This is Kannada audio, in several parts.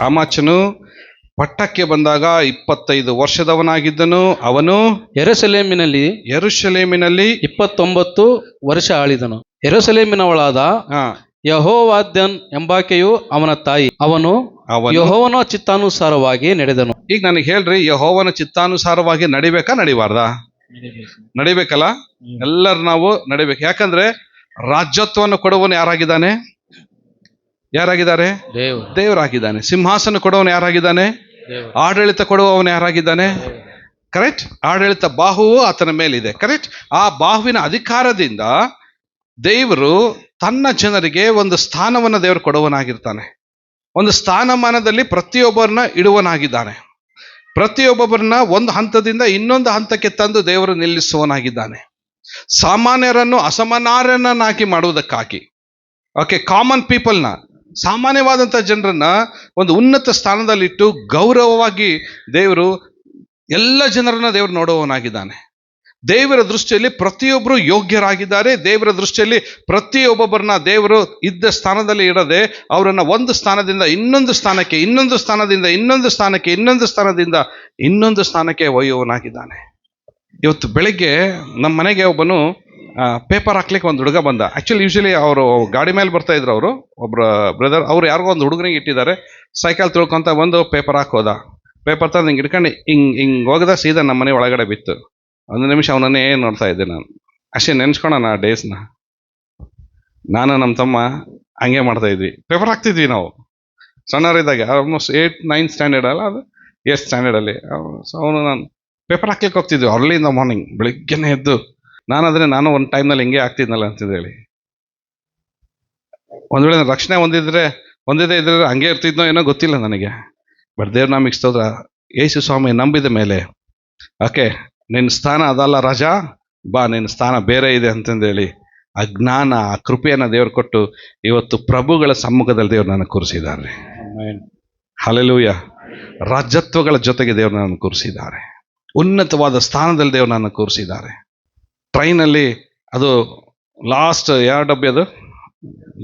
ಅಮಾಚನು ಪಟ್ಟಕ್ಕೆ ಬಂದಾಗ ಇಪ್ಪತ್ತೈದು ವರ್ಷದವನಾಗಿದ್ದನು. ಅವನು ಎರುಸಲೇಮಿನಲ್ಲಿ ಯೆರೂಷಲೇಮಿನಲ್ಲಿ ಇಪ್ಪತ್ತೊಂಬತ್ತು ವರ್ಷ ಆಳಿದನು. ಎರಸಲೇಮಿನವಳಾದ ಆ, ಯಹೋವಾದ್ಯನ್ ಎಂಬಾಕೆಯು ಅವನ ತಾಯಿ. ಅವನು ಅವನು ಯಹೋವನ ಚಿತ್ತಾನುಸಾರವಾಗಿ ನಡೆದನು. ಈಗ ನನಗೆ ಹೇಳ್ರಿ ಯಹೋವನ ಚಿತ್ತಾನುಸಾರವಾಗಿ ನಡಿಬೇಕಾ ನಡಿಬಾರ್ದ? ನಡಿಬೇಕಲ್ಲ? ಎಲ್ಲರೂ ನಾವು ನಡಿಬೇಕು. ಯಾಕಂದ್ರೆ ರಾಜ್ಯತ್ವವನ್ನು ಕೊಡುವನು ಯಾರಾಗಿದ್ದಾನೆ? ಯಾರಾಗಿದ್ದಾರೆ? ದೇವರು. ದೇವರಾಗಿದ್ದಾನೆ. ಸಿಂಹಾಸನ ಕೊಡುವವನು ಯಾರಾಗಿದ್ದಾನೆ? ಆಡಳಿತ ಕೊಡುವವನು ಯಾರಾಗಿದ್ದಾನೆ? ಕರೆಕ್ಟ್? ಆಡಳಿತ ಬಾಹುವು ಆತನ ಮೇಲಿದೆ. ಕರೆಕ್ಟ್? ಆ ಬಾಹುವಿನ ಅಧಿಕಾರದಿಂದ ದೇವರು ತನ್ನ ಜನರಿಗೆ ಒಂದು ಸ್ಥಾನವನ್ನು ದೇವರು ಕೊಡುವನಾಗಿರ್ತಾನೆ. ಒಂದು ಸ್ಥಾನಮಾನದಲ್ಲಿ ಪ್ರತಿಯೊಬ್ಬರನ್ನ ಇಡುವನಾಗಿದ್ದಾನೆ. ಪ್ರತಿಯೊಬ್ಬೊಬ್ಬರನ್ನ ಒಂದು ಹಂತದಿಂದ ಇನ್ನೊಂದು ಹಂತಕ್ಕೆ ತಂದು ದೇವರು ನಿಲ್ಲಿಸುವನಾಗಿದ್ದಾನೆ. ಸಾಮಾನ್ಯರನ್ನು ಅಸಮಾನಾರ್ಯನನ್ನಾಗಿ ಮಾಡುವುದಕ್ಕಾಗಿ. ಓಕೆ ಕಾಮನ್ ಪೀಪಲ್ನ ಸಾಮಾನ್ಯವಾದಂಥ ಜನರನ್ನು ಒಂದು ಉನ್ನತ ಸ್ಥಾನದಲ್ಲಿಟ್ಟು ಗೌರವವಾಗಿ ದೇವರು ಎಲ್ಲ ಜನರನ್ನ ದೇವರು ನೋಡುವವನಾಗಿದ್ದಾನೆ. ದೇವರ ದೃಷ್ಟಿಯಲ್ಲಿ ಪ್ರತಿಯೊಬ್ಬರು ಯೋಗ್ಯರಾಗಿದ್ದಾರೆ. ದೇವರ ದೃಷ್ಟಿಯಲ್ಲಿ ಪ್ರತಿಯೊಬ್ಬೊಬ್ಬರನ್ನ ದೇವರು ಇದ್ದ ಸ್ಥಾನದಲ್ಲಿ ಇಡದೆ ಅವರನ್ನು ಒಂದು ಸ್ಥಾನದಿಂದ ಇನ್ನೊಂದು ಸ್ಥಾನಕ್ಕೆ, ಇನ್ನೊಂದು ಸ್ಥಾನದಿಂದ, ಇನ್ನೊಂದು ಸ್ಥಾನಕ್ಕೆ, ಇನ್ನೊಂದು ಸ್ಥಾನದಿಂದ ಇನ್ನೊಂದು ಸ್ಥಾನಕ್ಕೆ ಒಯ್ಯುವವನಾಗಿದ್ದಾನೆ. ಇವತ್ತು ಬೆಳಿಗ್ಗೆ ನಮ್ಮ ಮನೆಗೆ ಒಬ್ಬನು ಪೇಪರ್ ಹಾಕ್ಲಿಕ್ಕೆ ಒಂದು ಹುಡುಗ ಬಂದ. ಆ್ಯಕ್ಚುಲಿ ಯೂಶಲಿ ಅವರು ಗಾಡಿ ಮೇಲೆ ಬರ್ತಾ ಇದ್ರು ಅವರು. ಒಬ್ಬರು ಬ್ರದರ್ ಅವ್ರು ಯಾರಿಗೋ ಒಂದು ಹುಡುಗನಿಗೆ ಇಟ್ಟಿದ್ದಾರೆ. ಸೈಕಲ್ ತಿಳ್ಕೊಂತ ಬಂದು ಪೇಪರ್ ಹಾಕೋದ ಪೇಪರ್ ತಂದು ಹಿಂಗೆ ಇಟ್ಕೊಂಡು ಹಿಂಗೆ ಹಿಂಗೆ ಹೋಗದ ಸೀದಾ ನಮ್ಮ ಮನೆ ಒಳಗಡೆ ಬಿತ್ತು. ಒಂದು ನಿಮಿಷ ಅವನನ್ನೇ ನೋಡ್ತಾ ಇದ್ದೆ ನಾನು. ಅಷ್ಟೇ ನೆನ್ಸ್ಕೊಳೋಣ ಆ ಡೇಸ್ನ ನಾನು ನಮ್ಮ ತಮ್ಮ ಹಂಗೆ ಮಾಡ್ತಾ ಇದ್ವಿ. ಪೇಪರ್ ಹಾಕ್ತಿದ್ವಿ ನಾವು. ಸಣ್ಣವರಿದ್ದಾಗ ಆಲ್ಮೋಸ್ಟ್ ಏಯ್ಟ್ ನೈನ್ ಸ್ಟ್ಯಾಂಡರ್ಡ್ ಅಲ್ಲ ಅದು? ಏಟ್ ಸ್ಟ್ಯಾಂಡರ್ಡಲ್ಲಿ ಸೊ ಅವನು ನಾನು ಪೇಪರ್ ಹಾಕ್ಲಿಕ್ಕೆ ಹೋಗ್ತಿದ್ವಿ ಅರ್ಲಿ ಇನ್ ದ ಮಾರ್ನಿಂಗ್ ಬೆಳಿಗ್ಗೆನೇ ಎದ್ದು. ನಾನು ಆದರೆ ನಾನು ಒಂದು ಟೈಮ್ನಲ್ಲಿ ಹಿಂಗೆ ಆಗ್ತಿದ್ನಲ್ಲ ಅಂತಂದೇಳಿ ಒಂದು ವೇಳೆ ನಾನ್ ರಕ್ಷಣೆ ಹೊಂದಿದ್ರೆ ಹೊಂದಿದೆ ಇದ್ರೆ ಹಂಗೆ ಇರ್ತಿದ್ನೋ ಏನೋ ಗೊತ್ತಿಲ್ಲ ನನಗೆ. ಬಟ್ ದೇವ್ರ ನಮಗೆ ಸ್ತೋತ್ರ ಯೇಸು ಸ್ವಾಮಿ ನಂಬಿದ ಮೇಲೆ ಓಕೆ ನಿನ್ನ ಸ್ಥಾನ ಅದಲ್ಲ ರಾಜ ಬಾ ನಿನ್ನ ಸ್ಥಾನ ಬೇರೆ ಇದೆ ಅಂತಂದೇಳಿ ಆ ಜ್ಞಾನ ಆ ಕೃಪೆಯನ್ನು ದೇವ್ರು ಕೊಟ್ಟು ಇವತ್ತು ಪ್ರಭುಗಳ ಸಮ್ಮುಖದಲ್ಲಿ ದೇವ್ರು ನನ್ನ ಕೂರಿಸಿದ್ದಾರೆ. ಹಲಲೂಯ ರಾಜ್ಯತ್ವಗಳ ಜೊತೆಗೆ ದೇವ್ರು ನನ್ನ ಕೂರಿಸಿದ್ದಾರೆ. ಉನ್ನತವಾದ ಸ್ಥಾನದಲ್ಲಿ ದೇವ್ರು ನನ್ನ ಕೂರಿಸಿದ್ದಾರೆ. ಟ್ರೈನಲ್ಲಿ ಅದು ಲಾಸ್ಟ್ ಯಾವ ಡಬ್ಬಿ ಅದು?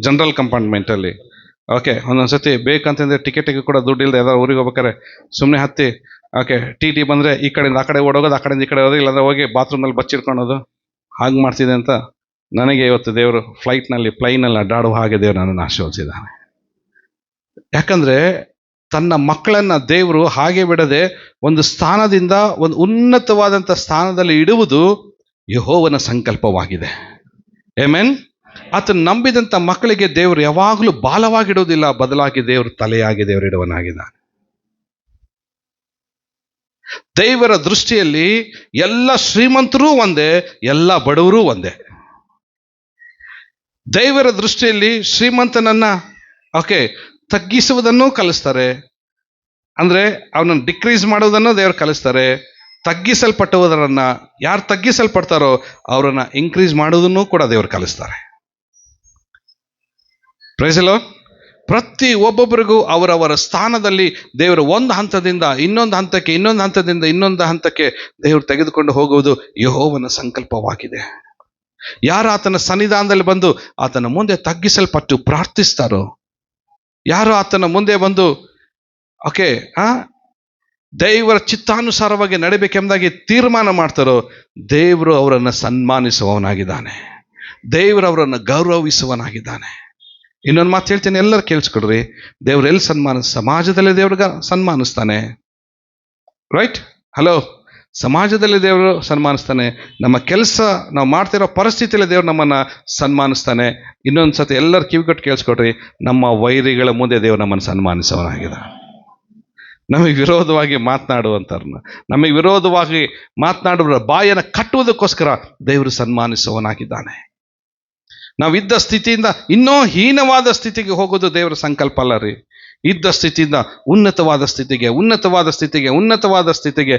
ಜನರಲ್ ಕಂಪಾರ್ಟ್ಮೆಂಟಲ್ಲಿ ಓಕೆ ಒಂದೊಂದು ಸತಿ ಬೇಕಂತಂದರೆ ಟಿಕೆಟಿಗೆ ಕೂಡ ದುಡ್ಡು ಇಲ್ಲದೆ ಯಾವ್ದಾರು ಊರಿಗೆ ಹೋಗ್ಬೇಕಾರೆ ಸುಮ್ಮನೆ ಹತ್ತಿ. ಓಕೆ ಟಿ ಟಿ ಬಂದರೆ ಈ ಕಡೆಯಿಂದ ಆ ಕಡೆ ಓಡೋಗೋದು, ಆ ಕಡೆಯಿಂದ ಈ ಕಡೆ ಹೋಗೋದು, ಇಲ್ಲಾಂದ್ರೆ ಹೋಗಿ ಬಾತ್ರೂಮ್ನಲ್ಲಿ ಬಚ್ಚಿಟ್ಕೊಳೋದು ಹಾಗೆ ಮಾಡ್ತಿದೆ ಅಂತ ನನಗೆ ಇವತ್ತು ದೇವರು ಫ್ಲೈಟ್ನಲ್ಲಿ ಪ್ಲೈನಲ್ಲಿ ಅಡ್ಡಾಡುವ ಹಾಗೆ ದೇವರು ನನ್ನನ್ನು ಆಶೀರ್ವದಿಸಿದ್ದಾನೆ. ಯಾಕಂದ್ರೆ ತನ್ನ ಮಕ್ಕಳನ್ನ ದೇವರು ಹಾಗೆ ಬಿಡದೆ ಒಂದು ಸ್ಥಾನದಿಂದ ಒಂದು ಉನ್ನತವಾದಂಥ ಸ್ಥಾನದಲ್ಲಿ ಇಡುವುದು ಯಹೋವನ ಸಂಕಲ್ಪವಾಗಿದೆ. ಏಮೇನ್ ಆತನ ನಂಬಿದಂಥ ಮಕ್ಕಳಿಗೆ ದೇವರು ಯಾವಾಗಲೂ ಬಾಲವಾಗಿಡೋದಿಲ್ಲ ಬದಲಾಗಿ ದೇವರು ತಲೆಯಾಗಿ ದೇವರು ದೇವರ ದೃಷ್ಟಿಯಲ್ಲಿ ಎಲ್ಲ ಶ್ರೀಮಂತರೂ ಒಂದೇ, ಎಲ್ಲ ಬಡವರೂ ಒಂದೇ. ದೇವರ ದೃಷ್ಟಿಯಲ್ಲಿ ಶ್ರೀಮಂತನನ್ನ ಓಕೆ ತಗ್ಗಿಸುವುದನ್ನು ಕಲಿಸ್ತಾರೆ. ಅಂದ್ರೆ ಅವನನ್ನು ಡಿಕ್ರೀಸ್ ಮಾಡೋದನ್ನು ದೇವರು ಕಲಿಸ್ತಾರೆ. ತಗ್ಗಿಸಲ್ಪಟ್ಟುವುದರನ್ನ ಯಾರು ತಗ್ಗಿಸಲ್ಪಡ್ತಾರೋ ಅವರನ್ನು ಇನ್ಕ್ರೀಸ್ ಮಾಡೋದನ್ನು ಕೂಡ ದೇವರು ಕಲಿಸ್ತಾರೆ. ಪ್ರೈಸಲೋ ಪ್ರತಿ ಒಬ್ಬೊಬ್ಬರಿಗೂ ಅವರವರ ಸ್ಥಾನದಲ್ಲಿ ದೇವರು ಒಂದು ಹಂತದಿಂದ ಇನ್ನೊಂದು ಹಂತಕ್ಕೆ, ಇನ್ನೊಂದು ಹಂತದಿಂದ ಇನ್ನೊಂದು ಹಂತಕ್ಕೆ ದೇವರು ತೆಗೆದುಕೊಂಡು ಹೋಗುವುದು ಯಹೋವನ ಸಂಕಲ್ಪವಾಗಿದೆ. ಯಾರು ಆತನ ಸನ್ನಿಧಾನದಲ್ಲಿ ಬಂದು ಆತನ ಮುಂದೆ ತಗ್ಗಿಸಲ್ಪಟ್ಟು ಪ್ರಾರ್ಥಿಸ್ತಾರೋ, ಯಾರು ಆತನ ಮುಂದೆ ಬಂದು, ಓಕೆ, ಆ ದೇವರ ಚಿತ್ತಾನುಸಾರವಾಗಿ ನಡೆಯಬೇಕೆಂಬುದಾಗಿ ತೀರ್ಮಾನ ಮಾಡ್ತಾರೋ, ದೇವರು ಅವರನ್ನು ಸನ್ಮಾನಿಸುವವನಾಗಿದ್ದಾನೆ. ದೇವರು ಅವರನ್ನು ಗೌರವಿಸುವನಾಗಿದ್ದಾನೆ ಇನ್ನೊಂದು ಮಾತು ಹೇಳ್ತೀನಿ, ಎಲ್ಲರೂ ಕೇಳಿಸ್ಕೊಡ್ರಿ ದೇವ್ರು ಎಲ್ಲಿ ಸನ್ಮಾನ, ಸಮಾಜದಲ್ಲಿ ದೇವ್ರಿಗೆ ಸನ್ಮಾನಿಸ್ತಾನೆ? ರೈಟ್ ಹಲೋ ಸಮಾಜದಲ್ಲಿ ದೇವರು ಸನ್ಮಾನಿಸ್ತಾನೆ. ನಮ್ಮ ಕೆಲಸ, ನಾವು ಮಾಡ್ತಿರೋ ಪರಿಸ್ಥಿತಿಯಲ್ಲಿ ದೇವ್ರು ನಮ್ಮನ್ನ ಸನ್ಮಾನಿಸ್ತಾನೆ. ಇನ್ನೊಂದು ಸತಿ ಎಲ್ಲರೂ ಕಿವಿಗಟ್ಟು ಕೇಳಿಸ್ಕೊಡ್ರಿ ನಮ್ಮ ವೈರಿಗಳ ಮುಂದೆ ದೇವರು ನಮ್ಮನ್ನು ಸನ್ಮಾನಿಸೋನಾಗಿದೆ ನಮಗೆ ವಿರೋಧವಾಗಿ ಮಾತನಾಡುವಂಥವ್ರನ್ನ. ನಮಗೆ ವಿರೋಧವಾಗಿ ಮಾತನಾಡುವ ಬಾಯನ್ನು ಕಟ್ಟುವುದಕ್ಕೋಸ್ಕರ ದೇವರು ಸನ್ಮಾನಿಸುವವನಾಗಿದ್ದಾನೆ. ನಾವಿದ್ದ ಸ್ಥಿತಿಯಿಂದ ಇನ್ನೂ ಹೀನವಾದ ಸ್ಥಿತಿಗೆ ಹೋಗೋದು ದೇವರ ಸಂಕಲ್ಪ ಅಲ್ಲ ರೀ. ಇದ್ದ ಸ್ಥಿತಿಯಿಂದ ಉನ್ನತವಾದ ಸ್ಥಿತಿಗೆ ಉನ್ನತವಾದ ಸ್ಥಿತಿಗೆ ಉನ್ನತವಾದ ಸ್ಥಿತಿಗೆ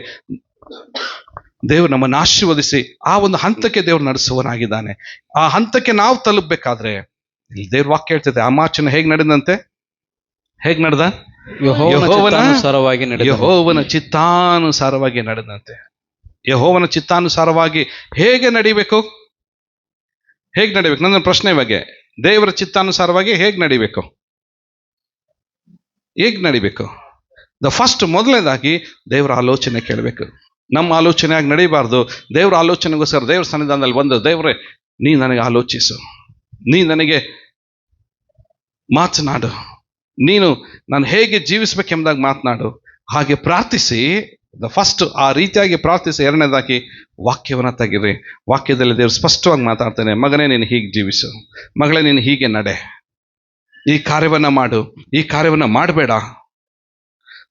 ದೇವರು ನಮ್ಮನ್ನು ಆಶೀರ್ವದಿಸಿ ಆ ಒಂದು ಹಂತಕ್ಕೆ ದೇವರು ನಡೆಸುವನಾಗಿದ್ದಾನೆ ಆ ಹಂತಕ್ಕೆ ನಾವು ತಲುಪಬೇಕಾದ್ರೆ ಇಲ್ಲಿ ದೇವ್ರ ವಾಕ್ಯ ಹೇಳ್ತದೆ, ಆ ಮಾಚನ ಹೇಗೆ ನಡೆದಂತೆ? ಹೇಗೆ ನಡೆದ? ಯೆಹೋವನ ಯೆಹೋವನ- ಚಿತ್ತಾನುಸಾರವಾಗಿ ನಡೆದನು ಯಹೋವನ ಚಿತ್ತಾನುಸಾರವಾಗಿ ನಡೆದಂತೆ. ಯಹೋವನ ಚಿತ್ತಾನುಸಾರವಾಗಿ ಹೇಗೆ ನಡಿಬೇಕು? ಹೇಗೆ ನಡಿಬೇಕು? ನನ್ನ ಪ್ರಶ್ನೆ ಬಗ್ಗೆ ದೇವರ ಚಿತ್ತಾನುಸಾರವಾಗಿ ಹೇಗೆ ನಡಿಬೇಕು? ಹೇಗೆ ನಡಿಬೇಕು? ದ ಫಸ್ಟ್ ಮೊದಲನೇದಾಗಿ ದೇವರ ಆಲೋಚನೆ ಕೇಳಬೇಕು. ನಮ್ಮ ಆಲೋಚನೆಯಾಗಿ ನಡೀಬಾರ್ದು. ದೇವರ ಆಲೋಚನೆಗೋಸ್ಕರ ದೇವ್ರ ಸನ್ನಿಧಾನದಲ್ಲಿ ಬಂದು ದೇವರೇ ನೀ ನನಗೆ ಆಲೋಚಿಸು. ನೀ ನನಗೆ ಮಾತನಾಡು. ನೀನು ನಾನು ಹೇಗೆ ಜೀವಿಸ್ಬೇಕೆಂಬುದಾಗಿ ಮಾತನಾಡು. ಹಾಗೆ ಪ್ರಾರ್ಥಿಸಿ ದ ಫಸ್ಟ್ ಆ ರೀತಿಯಾಗಿ ಪ್ರಾರ್ಥಿಸಿ, ಎರಡನೇದಾಗಿ ವಾಕ್ಯವನ್ನು ತೆಗಿರಿ ವಾಕ್ಯದಲ್ಲಿ ದೇವರು ಸ್ಪಷ್ಟವಾಗಿ ಮಾತಾಡ್ತಾನೆ, ಮಗನೇ, ನೀನು ಹೀಗೆ ಜೀವಿಸು. ಮಗಳೇ, ನೀನು ಹೀಗೆ ನಡೆ. ಈ ಕಾರ್ಯವನ್ನು ಮಾಡು. ಈ ಕಾರ್ಯವನ್ನು ಮಾಡಬೇಡ.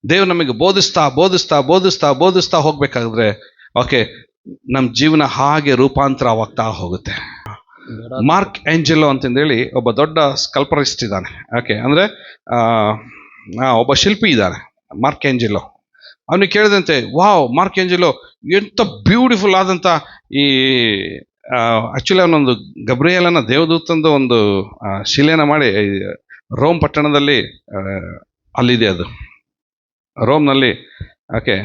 ದೇವ್ರು ನಮಗೆ ಬೋಧಿಸ್ತಾ ಬೋಧಿಸ್ತಾ ಬೋಧಿಸ್ತಾ ಬೋಧಿಸ್ತಾ ಹೋಗ್ಬೇಕಾದ್ರೆ ಓಕೆ ನಮ್ಮ ಜೀವನ ಹಾಗೆ ರೂಪಾಂತರವಾಗ್ತಾ ಹೋಗುತ್ತೆ. ಮಾರ್ಕ್ ಏಂಜೆಲೋ ಅಂತಂದೇಳಿ ಒಬ್ಬ ದೊಡ್ಡ ಸ್ಕಲ್ಪರಿಸ್ಟ್ ಇದ್ದಾನೆ. ಓಕೆ ಅಂದರೆ ಒಬ್ಬ ಶಿಲ್ಪಿ ಇದ್ದಾನೆ, ಮಾರ್ಕ್ ಏಂಜೆಲೋ ಅವನಿಗೆ ಕೇಳಿದಂತೆ, ವಾವ್, ಮಾರ್ಕ್ ಏಂಜೆಲೋ ಎಂಥ ಬ್ಯೂಟಿಫುಲ್ ಆದಂಥ ಈ ಆಕ್ಚುಲಿ ಅವನೊಂದು ಗಬ್ರಿಯಲನ ದೇವದೂತಂದು ಒಂದು ಶಿಲೆಯನ್ನು ಮಾಡಿ ರೋಮ್ ಪಟ್ಟಣದಲ್ಲಿ ಅಲ್ಲಿದೆ ಅದು. ರೋಮ್ನಲ್ಲಿ ಓಕೆ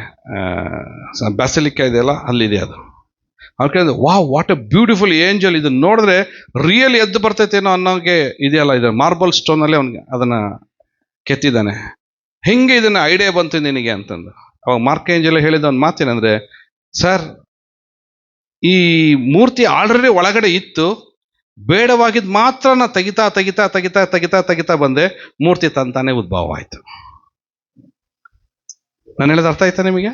ಬ್ಯಾಸಿಲಿಕ್ಕ ಇದೆಯಲ್ಲ, ಅಲ್ಲಿದೆ ಅದು. ಅವ್ರು ವಾಹ್ wow what a beautiful angel ಇದನ್ನ ನೋಡಿದ್ರೆ ರಿಯಲ್ ಎದ್ದು ಬರ್ತೈತೇನೋ ಅನ್ನೋಂಗೆ ಇದೆಯಲ್ಲ, ಇದು ಮಾರ್ಬಲ್ ಸ್ಟೋನಲ್ಲಿ ಅವನಿಗೆ ಅದನ್ನ ಕೆತ್ತಿದ್ದಾನೆ. ಹೆಂಗೆ ಇದನ್ನ ಐಡಿಯಾ ಬಂತು ನಿನಗೆ ಅಂತಂದು. ಅವಾಗ ಮಾರ್ಕ್ ಏಂಜಲ್ ಹೇಳಿದ ಒಂದು ಮಾತೇನಂದ್ರೆ ಸರ್ ಈ ಮೂರ್ತಿ ಆಲ್ರೆಡಿ ಒಳಗಡೆ ಇತ್ತು, ಬೇಡವಾಗಿದ್ ಮಾತ್ರ ನಾನು ತೆಗಿತಾ ತೆಗಿತಾ ತೆಗಿತಾ ತೆಗಿತಾ ತೆಗಿತಾ ಬಂದೆ, ಮೂರ್ತಿ ತಂತಾನೆ ಉದ್ಭವ ಆಯಿತು ನಾನು ಹೇಳೋದು ಅರ್ಥ ಆಯ್ತಾ ನಿಮಗೆ?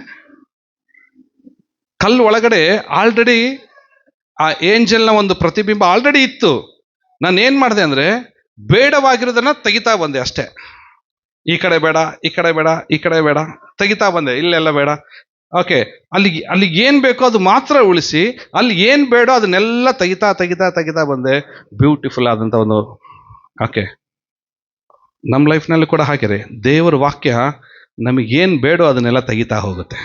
ಕಲ್ಲು ಒಳಗಡೆ ಆಲ್ರೆಡಿ ಆ ಏಂಜಲ್ನ ಒಂದು ಪ್ರತಿಬಿಂಬ ಆಲ್ರೆಡಿ ಇತ್ತು. ನಾನು ಏನು ಮಾಡಿದೆ ಅಂದರೆ ಬೇಡವಾಗಿರೋದನ್ನು ತೆಗಿತಾ ಬಂದೆ ಅಷ್ಟೇ. ಈ ಕಡೆ ಬೇಡ, ಈ ಕಡೆ ಬೇಡ, ಈ ಕಡೆ ಬೇಡ, ತೆಗಿತಾ ಬಂದೆ ಇಲ್ಲೆಲ್ಲ ಬೇಡ. ಓಕೆ ಅಲ್ಲಿಗೆ ಅಲ್ಲಿಗೆ ಏನು ಬೇಕೋ ಅದು ಮಾತ್ರ ಉಳಿಸಿ, ಅಲ್ಲಿ ಏನು ಬೇಡೋ ಅದನ್ನೆಲ್ಲ ತೆಗಿತಾ ತೆಗಿತಾ ತೆಗಿತಾ ಬಂದೆ. ಬ್ಯೂಟಿಫುಲ್ ಆದಂಥ ಒಂದು ಓಕೆ ನಮ್ಮ ಲೈಫ್ನಲ್ಲಿ ಕೂಡ ಹಾಗೆ ರೀ. ದೇವರ ವಾಕ್ಯ ನಮಗೇನು ಬೇಡೋ ಅದನ್ನೆಲ್ಲ ತೆಗಿತಾ ಹೋಗುತ್ತೆ.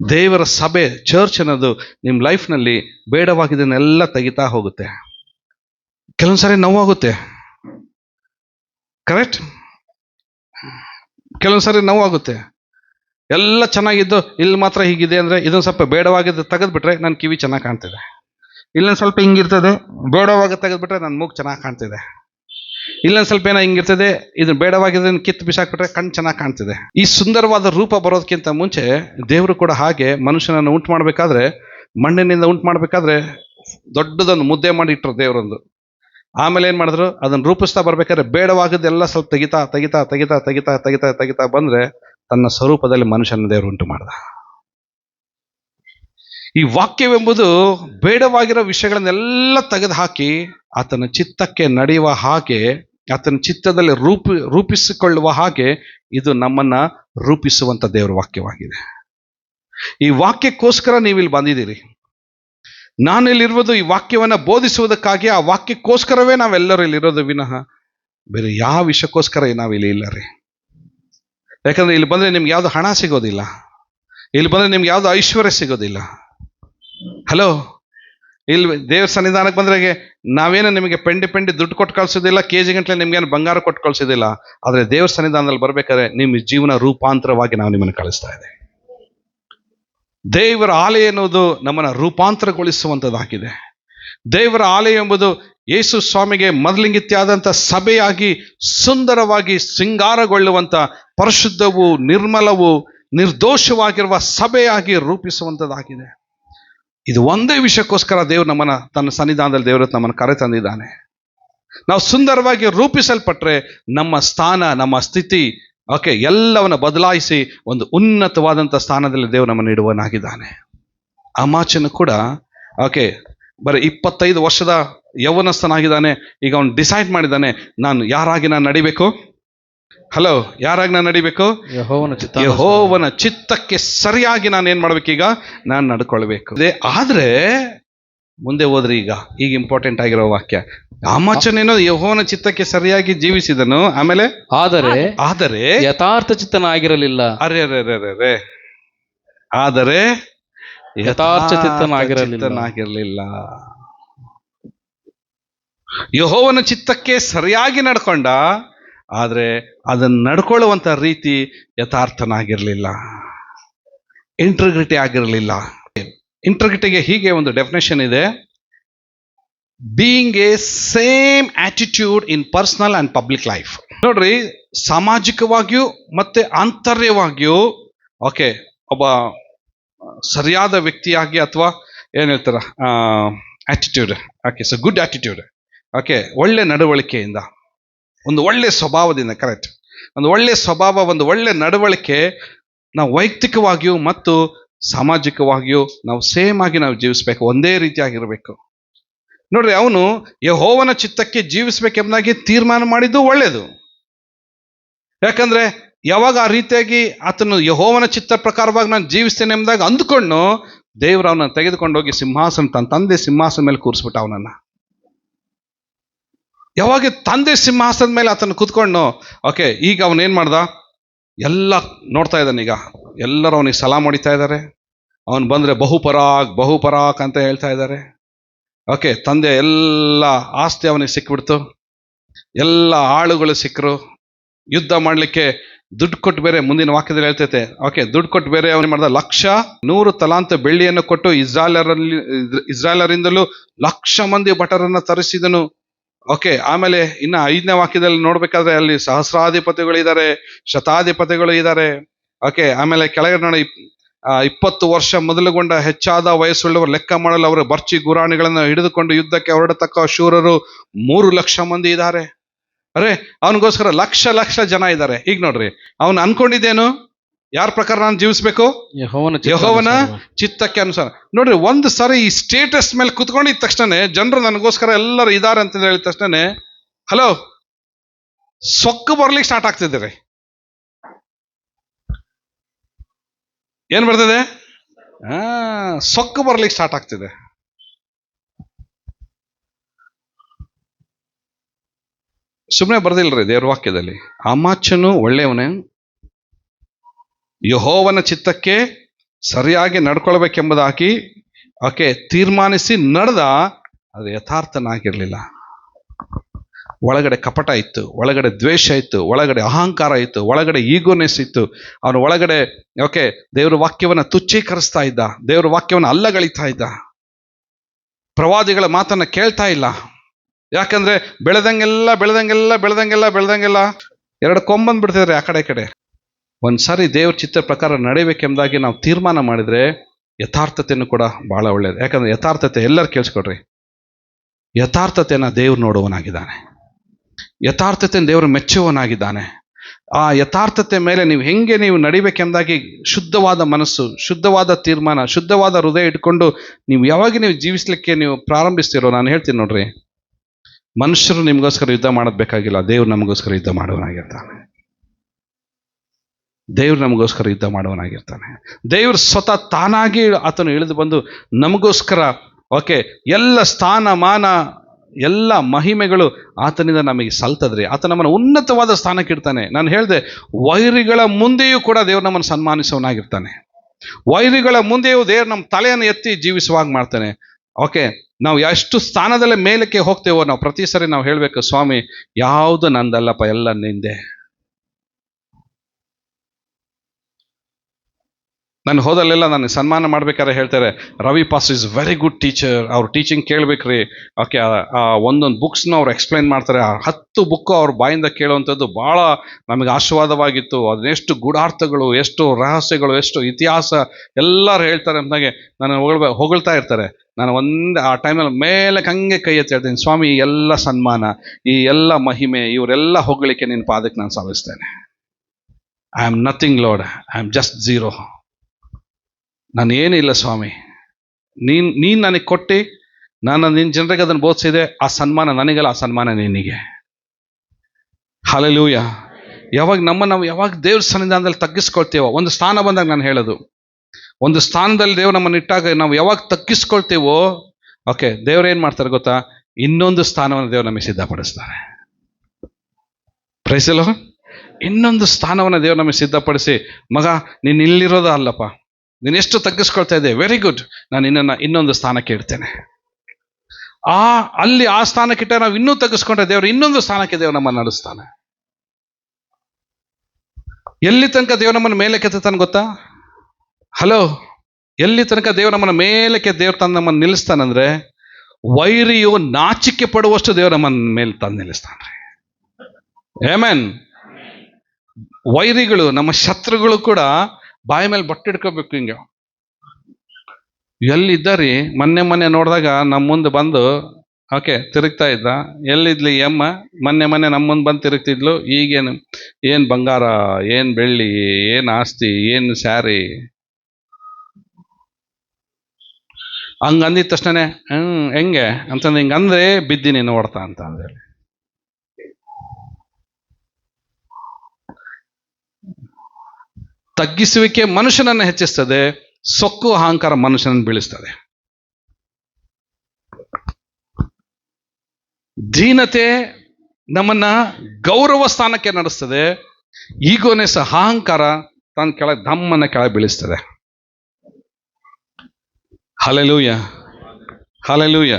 ದೇವರ ಸಭೆ ಚರ್ಚ್ ಅನ್ನೋದು ನಿಮ್ಮ ಲೈಫ್ನಲ್ಲಿ ಬೇಡವಾಗಿದ್ದನ್ನೆಲ್ಲ ತೆಗಿತಾ ಹೋಗುತ್ತೆ. ಕೆಲವೊಂದು ಸಾರಿ ನೋವಾಗುತ್ತೆ. ಕರೆಕ್ಟ್ ಕೆಲವೊಂದು ಸಾರಿ ನೋವಾಗುತ್ತೆ. ಎಲ್ಲ ಚೆನ್ನಾಗಿದ್ದು, ಇಲ್ಲಿ ಮಾತ್ರ ಹೀಗಿದೆ ಅಂದರೆ ಇದೊಂದು ಸ್ವಲ್ಪ ಬೇಡವಾಗಿದ್ದು ತೆಗೆದುಬಿಟ್ರೆ ನನ್ನ ಕಿವಿ ಚೆನ್ನಾಗಿ ಕಾಣ್ತಿದೆ. ಇಲ್ಲೊಂದು ಸ್ವಲ್ಪ ಹಿಂಗಿರ್ತದೆ, ಬೇಡವಾಗಿ ತೆಗೆದುಬಿಟ್ರೆ ನನ್ನ ಮೂಗು ಚೆನ್ನಾಗಿ ಕಾಣ್ತಿದೆ. ಇಲ್ಲೊಂದು ಸ್ವಲ್ಪ ಏನೋ ಹಿಂಗಿರ್ತದೆ ಇದು ಬೇಡವಾಗಿದ್ದನ್ನು ಕಿತ್ತು ಬಿಸಾಕ್ಬಿಟ್ರೆ ಕಣ್ಣು ಚೆನ್ನಾಗಿ ಕಾಣ್ತಿದೆ. ಈ ಸುಂದರವಾದ ರೂಪ ಬರೋದಕ್ಕಿಂತ ಮುಂಚೆ ದೇವರು ಕೂಡ ಹಾಗೆ ಮನುಷ್ಯನನ್ನು ಉಂಟು ಮಾಡಬೇಕಾದ್ರೆ, ಮಣ್ಣಿನಿಂದ ಉಂಟು ಮಾಡಬೇಕಾದ್ರೆ ದೊಡ್ಡದೊಂದು ಮುದ್ದೆ ಮಾಡಿ ಇಟ್ಟರು ದೇವರೊಂದು. ಆಮೇಲೆ ಏನು ಮಾಡಿದ್ರು, ಅದನ್ನು ರೂಪಿಸ್ತಾ ಬರ್ಬೇಕಾದ್ರೆ ಬೇಡವಾಗದ್ದೆಲ್ಲ ಸ್ವಲ್ಪ ತೆಗಿತಾ ತೆಗಿತಾ ತೆಗಿತಾ ತೆಗಿತಾ ತೆಗಿತಾ ತೆಗಿತಾ ಬಂದ್ರೆ ತನ್ನ ಸ್ವರೂಪದಲ್ಲಿ ಮನುಷ್ಯನ ದೇವರು ಉಂಟು ಮಾಡ್ದ. ಈ ವಾಕ್ಯವೆಂಬುದು ಬೇಡವಾಗಿರೋ ವಿಷಯಗಳನ್ನೆಲ್ಲ ತೆಗೆದುಹಾಕಿ ಆತನ ಚಿತ್ತಕ್ಕೆ ನಡೆಯುವ ಹಾಗೆ, ಆತನ ಚಿತ್ತದಲ್ಲಿ ರೂಪಿ, ರೂಪಿಸಿಕೊಳ್ಳುವ ಹಾಗೆ ಇದು ನಮ್ಮನ್ನ ರೂಪಿಸುವಂತ ದೇವರ ವಾಕ್ಯವಾಗಿದೆ. ಈ ವಾಕ್ಯಕ್ಕೋಸ್ಕರ ನೀವಿಲ್ಲಿ ಬಂದಿದ್ದೀರಿ. ನಾನಿಲ್ಲಿರುವುದು ಈ ವಾಕ್ಯವನ್ನು ಬೋಧಿಸುವುದಕ್ಕಾಗಿ, ಆ ವಾಕ್ಯಕ್ಕೋಸ್ಕರವೇ ನಾವೆಲ್ಲರೂ ಇಲ್ಲಿರೋದು ವಿನಃ ಬೇರೆ ಯಾವ ವಿಷಯಕ್ಕೋಸ್ಕರ ನಾವಿಲ್ಲಿ ಇಲ್ಲ ರೀ. ಯಾಕಂದ್ರೆ ಇಲ್ಲಿ ಬಂದರೆ ನಿಮ್ಗೆ ಯಾವುದು ಹಣ ಸಿಗೋದಿಲ್ಲ. ಇಲ್ಲಿ ಬಂದರೆ ನಿಮ್ಗೆ ಯಾವುದು ಐಶ್ವರ್ಯ ಸಿಗೋದಿಲ್ಲ. ಹಲೋ ಇಲ್ಲಿ ದೇವ್ರ ಸನ್ನಿಧಾನಕ್ಕೆ ಬಂದ್ರೆ ನಾವೇನು ನಿಮಗೆ ಪೆಂಡಿ ಪೆಂಡಿ ದುಡ್ಡು ಕೊಟ್ಟು ಕಳ್ಸೋದಿಲ್ಲ ಕೆ ಜಿ ಗಂಟ್ಲೆ ನಿಮ್ಗೇನು ಬಂಗಾರ ಕೊಟ್ಟು ಕಳ್ಸೋದಿಲ್ಲ ಆದರೆ ದೇವ್ರ ಸನ್ನಿಧಾನದಲ್ಲಿ ಬರ್ಬೇಕಾದ್ರೆ ನಿಮ್ಮ ಜೀವನ ರೂಪಾಂತರವಾಗಿ ನಾವು ನಿಮ್ಮನ್ನು ಕಳಿಸ್ತಾ ಇದೆ. ದೇವರ ಆಲಯ ಎನ್ನುವುದು ನಮ್ಮನ್ನ ರೂಪಾಂತರಗೊಳಿಸುವಂಥದ್ದಾಗಿದೆ ದೇವರ ಆಲಯ ಎಂಬುದು ಯೇಸು ಸ್ವಾಮಿಗೆ ಮೊದಲಿಂಗಿತ್ಯಾದಂಥ ಸಭೆಯಾಗಿ ಸುಂದರವಾಗಿ ಶೃಂಗಾರಗೊಳ್ಳುವಂಥ ಪರಿಶುದ್ಧವು ನಿರ್ಮಲವು ನಿರ್ದೋಷವಾಗಿರುವ ಸಭೆಯಾಗಿ ರೂಪಿಸುವಂಥದ್ದಾಗಿದೆ. ಇದು ಒಂದೇ ವಿಷಯಕ್ಕೋಸ್ಕರ ದೇವರು ನಮ್ಮನ್ನ ತನ್ನ ಸನ್ನಿಧಾನದಲ್ಲಿ ದೇವರು ನಮ್ಮನ್ನು ಕರೆ ತಂದಿದ್ದಾನೆ ನಾವು ಸುಂದರವಾಗಿ ರೂಪಿಸಲ್ಪಟ್ಟರೆ ನಮ್ಮ ಸ್ಥಾನ, ನಮ್ಮ ಸ್ಥಿತಿ, ಓಕೆ, ಎಲ್ಲವನ್ನು ಬದಲಾಯಿಸಿ ಒಂದು ಉನ್ನತವಾದಂಥ ಸ್ಥಾನದಲ್ಲಿ ದೇವರು ನಮ್ಮನ್ನು ಇಡುವನಾಗಿದ್ದಾನೆ ಅಮಾಚನು ಕೂಡ, ಓಕೆ, ಬರೀ ಇಪ್ಪತ್ತೈದು ವರ್ಷದ ಯೌವನಸ್ಥನಾಗಿದ್ದಾನೆ. ಈಗ ಅವನು ಡಿಸೈಡ್ ಮಾಡಿದ್ದಾನೆ, ನಾನು ಯಾರಾಗಿ ನಾನು ನಡಿಬೇಕು? ಹಲೋ ಯಾರಾಗಿ ನಾನು ನಡಿಬೇಕು? ಯೆಹೋವನ ಚಿತ್ತ ಯಹೋವನ ಚಿತ್ತಕ್ಕೆ ಸರಿಯಾಗಿ ನಾನು ಏನ್ ಈಗ? ನಾನು ನಡ್ಕೊಳ್ಬೇಕು. ಅದೇ ಆದ್ರೆ ಮುಂದೆ ಹೋದ್ರಿ ಈಗ. ಈಗ ಇಂಪಾರ್ಟೆಂಟ್ ಆಗಿರೋ ವಾಕ್ಯ. ಆಮಾಚನೇನೋ ಯಹೋವನ ಚಿತ್ತಕ್ಕೆ ಸರಿಯಾಗಿ ಜೀವಿಸಿದನು. ಆಮೇಲೆ? ಆದರೆ ಆದರೆ? ಯಥಾರ್ಥ ಚಿತ್ತನಾಗಿರಲಿಲ್ಲ. ಅರೆ ಅರೆ ಅರೆ ಅರೆ ಅರೆ. ಆದರೆ? ಯಥಾರ್ಥ. ಚಿತ್ತನಾಗಿರಲಿಲ್ಲ. ಯಹೋವನ ಚಿತ್ತಕ್ಕೆ ಸರಿಯಾಗಿ ನಡ್ಕೊಂಡ ಆದ್ರೆ ಅದನ್ನು ನಡ್ಕೊಳ್ಳುವಂಥ ರೀತಿ ಯಥಾರ್ಥನಾಗಿರಲಿಲ್ಲ. ಇಂಟ್ರಿಗ್ರಿಟಿ ಆಗಿರಲಿಲ್ಲ. ಇಂಟ್ರಗ್ರಿಟಿಗೆ ಹೀಗೆ ಒಂದು ಡೆಫಿನೇಷನ್ ಇದೆ. Being a same attitude in personal and public life ನೋಡ್ರಿ, ಸಾಮಾಜಿಕವಾಗಿಯೂ ಮತ್ತೆ ಆಂತರ್ಯವಾಗಿಯೂ ಓಕೆ ಒಬ್ಬ ಸರಿಯಾದ ವ್ಯಕ್ತಿಯಾಗಿ ಅಥವಾ ಏನು ಹೇಳ್ತಾರ attitude okay so good attitude okay ಒಳ್ಳೆ ನಡವಳಿಕೆಯಿಂದ. ಒಂದು ಒಳ್ಳೆ ಸ್ವಭಾವದಿಂದ ಕರೆಕ್ಟ್ ಒಂದು ಒಳ್ಳೆ ಸ್ವಭಾವ, ಒಂದು ಒಳ್ಳೆ ನಡವಳಿಕೆ ನಾವು ವೈಯಕ್ತಿಕವಾಗಿಯೂ ಮತ್ತು ಸಾಮಾಜಿಕವಾಗಿಯೂ ನಾವು ಸೇಮ್ ಆಗಿ ನಾವು ಜೀವಿಸ್ಬೇಕು, ಒಂದೇ ರೀತಿಯಾಗಿರಬೇಕು. ನೋಡ್ರಿ, ಅವನು ಯಹೋವನ ಚಿತ್ತಕ್ಕೆ ಜೀವಿಸ್ಬೇಕೆಂಬುದಾಗಿ ತೀರ್ಮಾನ ಮಾಡಿದ್ದು ಒಳ್ಳೇದು ಯಾಕಂದ್ರೆ, ಯಾವಾಗ ಆ ರೀತಿಯಾಗಿ ಆತನು ಯಹೋವನ ಚಿತ್ತ ಪ್ರಕಾರವಾಗಿ ನಾನು ಜೀವಿಸ್ತೇನೆ ಎಂಬುದಾಗಿ ಅಂದ್ಕೊಂಡು ದೇವರು ಅವನನ್ನು ತೆಗೆದುಕೊಂಡು ಹೋಗಿ ಸಿಂಹಾಸನ ತನ್ನ ತಂದೆ ಸಿಂಹಾಸನ ಮೇಲೆ ಕೂರಿಸ್ಬಿಟ್ಟ ಅವನನ್ನ. ಯಾವಾಗ ತಂದೆ ಸಿಂಹಾಸನದ ಮೇಲೆ ಆತನ ಕುತ್ಕೊಂಡು ಓಕೆ, ಈಗ ಅವನ್ ಏನ್ ಮಾಡ್ದ? ಎಲ್ಲ ನೋಡ್ತಾ ಇದ್ದಾನೆ ಈಗ. ಎಲ್ಲರೂ ಅವನಿಗೆ ಸಲಾಮ್ ಹೊಡಿತಾ ಇದ್ದಾರೆ. ಅವನು ಬಂದ್ರೆ ಬಹುಪರಾಕ್ ಬಹುಪರಾಕ್ ಅಂತ ಹೇಳ್ತಾ ಇದ್ದಾರೆ. ಓಕೆ, ತಂದೆ ಎಲ್ಲ ಆಸ್ತಿ ಅವನಿಗೆ ಸಿಕ್ಬಿಡ್ತು. ಎಲ್ಲ ಆಳುಗಳು ಸಿಕ್ಕರು ಯುದ್ಧ ಮಾಡಲಿಕ್ಕೆ ದುಡ್ಡು ಕೊಟ್ಟು ಬೇರೆ ಮುಂದಿನ ವಾಕ್ಯದಲ್ಲಿ ಹೇಳ್ತೈತೆ. ಓಕೆ, ದುಡ್ಡು ಕೊಟ್ಟು ಬೇರೆ ಅವನು ಮಾಡ್ದ? ಲಕ್ಷ ನೂರು ತಲಾಂತ ಬೆಳ್ಳಿಯನ್ನು ಕೊಟ್ಟು ಇಸ್ರಾಲರಲ್ಲಿ ಇಸ್ರಾಲರಿಂದಲೂ ಲಕ್ಷ ಮಂದಿ ಭಟರನ್ನು ತರಿಸಿದನು. ಓಕೆ ಆಮೇಲೆ ಇನ್ನ ಐದನೇ ವಾಕ್ಯದಲ್ಲಿ ನೋಡ್ಬೇಕಾದ್ರೆ ಅಲ್ಲಿ ಸಹಸ್ರಾಧಿಪತಿಗಳು ಇದ್ದಾರೆ ಶತಾಧಿಪತಿಗಳು ಇದ್ದಾರೆ ಓಕೆ ಆಮೇಲೆ ಕೆಳಗಡೆ ನೋಡಿ ಇಪ್ಪತ್ತು ವರ್ಷ ಮೊದಲುಗೊಂಡ ಹೆಚ್ಚಾದ ವಯಸ್ಸುಳ್ಳವರು ಲೆಕ್ಕ ಮಾಡಲು ಅವರು ಬರ್ಚಿ ಗುರಾಣಿಗಳನ್ನು ಹಿಡಿದುಕೊಂಡು ಯುದ್ಧಕ್ಕೆ ಹೊರಡತಕ್ಕ ಶೂರರು ಮೂರು ಲಕ್ಷ ಮಂದಿ ಇದ್ದಾರೆ. ಅರೆ, ಅವನಿಗೋಸ್ಕರ ಲಕ್ಷ ಲಕ್ಷ ಜನ ಇದ್ದಾರೆ. ಈಗ ನೋಡ್ರಿ, ಅವನು ಅನ್ಕೊಂಡಿದ್ದೇನು? ಯಾರ ಪ್ರಕಾರ ನಾನು ಜೀವಿಸ್ಬೇಕು? ಯಹೋವನ ಯೆಹೋವನ ಚಿತ್ತಕ್ಕೆ ಅನುಸಾರ. ನೋಡ್ರಿ ಒಂದು ಸಾರಿ ಈ ಸ್ಟೇಟಸ್ ಮೇಲೆ ಕುತ್ಕೊಂಡಿದ ತಕ್ಷಣ ಜನರು ನನಗೋಸ್ಕರ ಎಲ್ಲರೂ ಇದ್ದಾರೆ ಅಂತ ಹೇಳಿದ ತಕ್ಷಣ ಹಲೋ ಸೊಕ್ಕು ಬರ್ಲಿಕ್ಕೆ ಸ್ಟಾರ್ಟ್ ಆಗ್ತಿದ್ದಾರೆ. ಏನ್ ಬರ್ತದೆ? ಆ ಸೊಕ್ಕು ಬರ್ಲಿಕ್ಕೆ ಸ್ಟಾರ್ಟ್ ಆಗ್ತಿದೆ. ಸುಮ್ಮನೆ ಬರ್ದಿಲ್ರಿ ದೇವ್ರ ವಾಕ್ಯದಲ್ಲಿ. ಅಮಾಚನು ಒಳ್ಳೆಯವನೇ ಯಹೋವನ ಚಿತ್ತಕ್ಕೆ ಸರಿಯಾಗಿ ನಡ್ಕೊಳ್ಬೇಕೆಂಬುದಾಗಿ ಆಕೆ ತೀರ್ಮಾನಿಸಿ ನಡೆದ, ಅದು ಯಥಾರ್ಥನಾಗಿರಲಿಲ್ಲ. ಒಳಗಡೆ ಕಪಟ ಇತ್ತು, ಒಳಗಡೆ ದ್ವೇಷ ಇತ್ತು, ಒಳಗಡೆ ಅಹಂಕಾರ ಇತ್ತು, ಒಳಗಡೆ ಈಗೋನೆಸ್ ಇತ್ತು. ಅವನು ಒಳಗಡೆ, ಓಕೆ, ದೇವ್ರ ವಾಕ್ಯವನ್ನ ತುಚ್ಛೀಕರಿಸ್ತಾ ಇದ್ದ, ದೇವ್ರ ವಾಕ್ಯವನ್ನ ಅಲ್ಲಗಳಿತಾ ಇದ್ದ. ಪ್ರವಾದಿಗಳ ಮಾತನ್ನ ಕೇಳ್ತಾ ಇಲ್ಲ. ಯಾಕಂದ್ರೆ ಬೆಳೆದಂಗೆಲ್ಲ ಬೆಳೆದಂಗೆಲ್ಲ ಬೆಳೆದಂಗೆಲ್ಲ ಬೆಳೆದಂಗೆಲ್ಲ. ಎರಡು ಕೊಂಬಂದ್ಬಿಡ್ತಿದ್ರೆ ಆ ಕಡೆ ಈ ಕಡೆ ಒಂದ್ಸಾರಿ ದೇವ್ರ ಚಿತ್ರ ಪ್ರಕಾರ ನಡೀಬೇಕೆಂಬುದಾಗಿ ನಾವು ತೀರ್ಮಾನ ಮಾಡಿದರೆ ಯಥಾರ್ಥತೆಯನ್ನು ಕೂಡ ಭಾಳ ಒಳ್ಳೆಯದು ಯಾಕಂದರೆ ಯಥಾರ್ಥತೆ ಎಲ್ಲರೂ ಕೇಳಿಸ್ಕೊಡ್ರಿ. ಯಥಾರ್ಥತೆಯನ್ನು ದೇವ್ರು ನೋಡುವನಾಗಿದ್ದಾನೆ ಯಥಾರ್ಥತೆಯನ್ನು ದೇವರು ಮೆಚ್ಚುವನಾಗಿದ್ದಾನೆ ಆ ಯಥಾರ್ಥತೆ ಮೇಲೆ ನೀವು ಹೆಂಗೆ ನೀವು ನಡಿಬೇಕೆಂದಾಗಿ ಶುದ್ಧವಾದ ಮನಸ್ಸು, ಶುದ್ಧವಾದ ತೀರ್ಮಾನ, ಶುದ್ಧವಾದ ಹೃದಯ ಇಟ್ಕೊಂಡು ನೀವು ಯಾವಾಗ ನೀವು ಜೀವಿಸಲಿಕ್ಕೆ ನೀವು ಪ್ರಾರಂಭಿಸ್ತೀರೋ ನಾನು ಹೇಳ್ತೀನಿ ನೋಡ್ರಿ. ಮನುಷ್ಯರು ನಿಮಗೋಸ್ಕರ ಯುದ್ಧ ಮಾಡೋದು ಬೇಕಾಗಿಲ್ಲ, ದೇವ್ರು ನಮಗೋಸ್ಕರ ಯುದ್ಧ ಮಾಡುವನಾಗಿರ್ತಾನೆ. ದೇವ್ರು ನಮಗೋಸ್ಕರ ಯುದ್ಧ ಮಾಡುವನಾಗಿರ್ತಾನೆ. ದೇವ್ರು ಸ್ವತಃ ತಾನಾಗಿ ಆತನು ಇಳಿದು ಬಂದು ನಮಗೋಸ್ಕರ, ಓಕೆ, ಎಲ್ಲ ಸ್ಥಾನ, ಮಾನ, ಎಲ್ಲ ಮಹಿಮೆಗಳು ಆತನಿಂದ ನಮಗೆ ಸಲ್ತದ್ರಿ. ಆತ ನಮ್ಮನ್ನು ಉನ್ನತವಾದ ಸ್ಥಾನಕ್ಕೆ ಇಡ್ತಾನೆ. ನಾನು ಹೇಳಿದೆ, ವೈರಿಗಳ ಮುಂದೆಯೂ ಕೂಡ ದೇವ್ರು ನಮ್ಮನ್ನು ಸನ್ಮಾನಿಸುವನಾಗಿರ್ತಾನೆ. ವೈರಿಗಳ ಮುಂದೆಯೂ ದೇವ್ರು ನಮ್ಮ ತಲೆಯನ್ನು ಎತ್ತಿ ಜೀವಿಸುವಾಗ ಮಾಡ್ತಾನೆ. ಓಕೆ, ನಾವು ಎಷ್ಟು ಸ್ಥಾನದಲ್ಲೇ ಮೇಲಕ್ಕೆ ಹೋಗ್ತೇವೋ ನಾವು ಪ್ರತಿ ಸರಿ ನಾವು ಹೇಳಬೇಕು, ಸ್ವಾಮಿ, ಯಾವುದು ನಂದಲ್ಲಪ್ಪ, ಎಲ್ಲ ನಿಂದೆ. ನಾನು ಹೋದಲ್ಲೆಲ್ಲ ನಾನು ಸನ್ಮಾನ ಮಾಡ್ಬೇಕಾದ್ರೆ ಹೇಳ್ತಾರೆ, ರವಿ ಪಾಸ್ ಇಸ್ ವೆರಿ ಗುಡ್ ಟೀಚರ್, ಅವ್ರ ಟೀಚಿಂಗ್ ಕೇಳ್ಬೇಕ್ರಿ. ಓಕೆ, ಆ ಒಂದೊಂದು ಬುಕ್ಸ್ನ ಅವ್ರು ಎಕ್ಸ್ಪ್ಲೈನ್ ಮಾಡ್ತಾರೆ, ಆ ಹತ್ತು ಬುಕ್ ಅವ್ರ ಬಾಯಿಂದ ಕೇಳುವಂಥದ್ದು ಭಾಳ ನಮಗೆ ಆಶೀರ್ವಾದವಾಗಿತ್ತು. ಅದನ್ನೆಷ್ಟು ಗೂಢಾರ್ಥಗಳು, ಎಷ್ಟು ರಹಸ್ಯಗಳು, ಎಷ್ಟು ಇತಿಹಾಸ ಎಲ್ಲರೂ ಹೇಳ್ತಾರೆ ಅಂದಾಗೆ ನಾನು ಹೊಗಳ ಹೊಗಳ್ತಾ ಇರ್ತಾರೆ. ನಾನು ಒಂದು, ಆ ಟೈಮಲ್ಲಿ ಮೇಲೆ ಹಂಗೆ ಕೈ ಎತ್ತಿ ಹೇಳ್ತೀನಿ, ಸ್ವಾಮಿ, ಈ ಎಲ್ಲ ಸನ್ಮಾನ, ಈ ಎಲ್ಲ ಮಹಿಮೆ, ಇವರೆಲ್ಲ ಹೊಗಳಿಕೆ ನಿನ್ನ ಪಾದಕ್ಕೆ ನಾನು ಸಲ್ಲಿಸ್ತೇನೆ I am nothing lord I am just zero ನಾನು ಇಲ್ಲ ಸ್ವಾಮಿ. ನೀನು ನೀನು ನನಗೆ ಕೊಟ್ಟು, ನಾನು ನಿನ್ನ ಜನರಿಗೆ ಅದನ್ನು ಬೋಧಿಸಿದೆ, ಆ ಸನ್ಮಾನ ನನಗಲ್ಲ, ಆ ಸನ್ಮಾನ ನಿನಗೆ. ಹಾಲಲೂಯ ಯಾವಾಗ ನಮ್ಮ, ನಾವು ಯಾವಾಗ ದೇವ್ರ ಸನ್ನಿಧಾನದಲ್ಲಿ ತಗ್ಗಿಸ್ಕೊಳ್ತೇವೋ, ಒಂದು ಸ್ಥಾನ ಬಂದಾಗ ನಾನು ಹೇಳೋದು. ಒಂದು ಸ್ಥಾನದಲ್ಲಿ ದೇವ್ರು ನಮ್ಮನ್ನು ಇಟ್ಟಾಗ ನಾವು ಯಾವಾಗ ತಗ್ಗಿಸ್ಕೊಳ್ತೇವೋ, ಓಕೆ, ದೇವ್ರು ಏನು ಮಾಡ್ತಾರೆ ಗೊತ್ತಾ? ಇನ್ನೊಂದು ಸ್ಥಾನವನ್ನು ದೇವ್ರು ನಮಗೆ ಸಿದ್ಧಪಡಿಸ್ತಾರೆ. ಪ್ರೈಸಲೋ ಇನ್ನೊಂದು ಸ್ಥಾನವನ್ನು ದೇವ್ರು ನಮಗೆ ಸಿದ್ಧಪಡಿಸಿ, ಮಗ, ನೀನು ಇಲ್ಲಿರೋದ ಅಲ್ಲಪ್ಪ. ನೀನು ಎಷ್ಟು ತಗ್ಗಿಸ್ಕೊಳ್ತಾ ಇದ್ದೆ? ವೆರಿ ಗುಡ್ ನಾನು ನಿನ್ನನ್ನು ಇನ್ನೊಂದು ಸ್ಥಾನಕ್ಕೆ ಇಡ್ತೇನೆ. ಆ ಅಲ್ಲಿ ಆ ಸ್ಥಾನಕ್ಕಿಟ್ಟ ನಾವು ಇನ್ನೂ ತಗ್ಗಿಸ್ಕೊಂಡ್ರೆ ದೇವರು ಇನ್ನೊಂದು ಸ್ಥಾನಕ್ಕೆ ದೇವರು ನಮ್ಮನ್ನು ನಡೆಸ್ತಾನೆ. ಎಲ್ಲಿ ತನಕ ದೇವ್ರು ನಮ್ಮನ್ನು ಮೇಲೆ ಕೆತ್ತಾನೆ ಗೊತ್ತಾ? ಹಲೋ ಎಲ್ಲಿ ತನಕ ದೇವ್ರು ನಮ್ಮನ್ನು ಮೇಲಕ್ಕೆ ದೇವ್ರ ತಂದು ನಮ್ಮನ್ನು ನಿಲ್ಲಿಸ್ತಾನಂದ್ರೆ ವೈರಿಯು ನಾಚಿಕೆ ಪಡುವಷ್ಟು ದೇವ್ರ ನಮ್ಮನ್ನ ಮೇಲೆ ತಂದು ನಿಲ್ಲಿಸ್ತಾನೆ ಏಮೇನ್ ವೈರಿಗಳು ನಮ್ಮ ಶತ್ರುಗಳು ಕೂಡ ಬಾಯಿ ಮೇಲೆ ಬಟ್ಟಿಡ್ಕೋಬೇಕು ಹಿಂಗೆ. ಎಲ್ಲಿದ್ದಾರಿ? ಮೊನ್ನೆ ಮೊನ್ನೆ ನೋಡಿದಾಗ ನಮ್ಮ ಮುಂದೆ ಬಂದು, ಓಕೆ, ತಿರುಗ್ತಾ ಇದ್ದ. ಎಲ್ಲಿದ್ಲಿ ಅಮ್ಮ ಮೊನ್ನೆ ಮೊನ್ನೆ ನಮ್ಮ ಮುಂದೆ ಬಂದು ತಿರುಗ್ತಿದ್ಲು. ಈಗೇನು? ಏನು ಬಂಗಾರ? ಏನು ಬೆಳ್ಳಿ? ಏನು ಆಸ್ತಿ? ಏನು ಸ್ಯಾರಿ? ಹಂಗಂದಿದ ತಕ್ಷಣನೇ ಹ್ಞೂ ಹೆಂಗೆ? ಅಂತಂದು ಹಿಂಗಂದ್ರೆ ಅಂದ್ರೆ ನೀನು ನೋಡ್ತಾ ಅಂತ ಅಂದೇಳಿ ತಗ್ಗಿಸುವಿಕೆ ಮನುಷ್ಯನನ್ನು ಹೆಚ್ಚಿಸ್ತದೆ, ಸೊಕ್ಕು ಅಹಂಕಾರ ಮನುಷ್ಯನನ್ನು ಬೀಳಿಸ್ತದೆ. ದೀನತೆ ನಮ್ಮನ್ನ ಗೌರವ ಸ್ಥಾನಕ್ಕೆ ನಡೆಸ್ತದೆ ಈಗೋನೆಸ್ ಅಹಂಕಾರ ತನ್ನ ಕೆಳಗೆ ದಮ್ಮನ್ನ ಕೆಳಗೆ ಬೀಳಿಸ್ತದೆ. Hallelujah hallelujah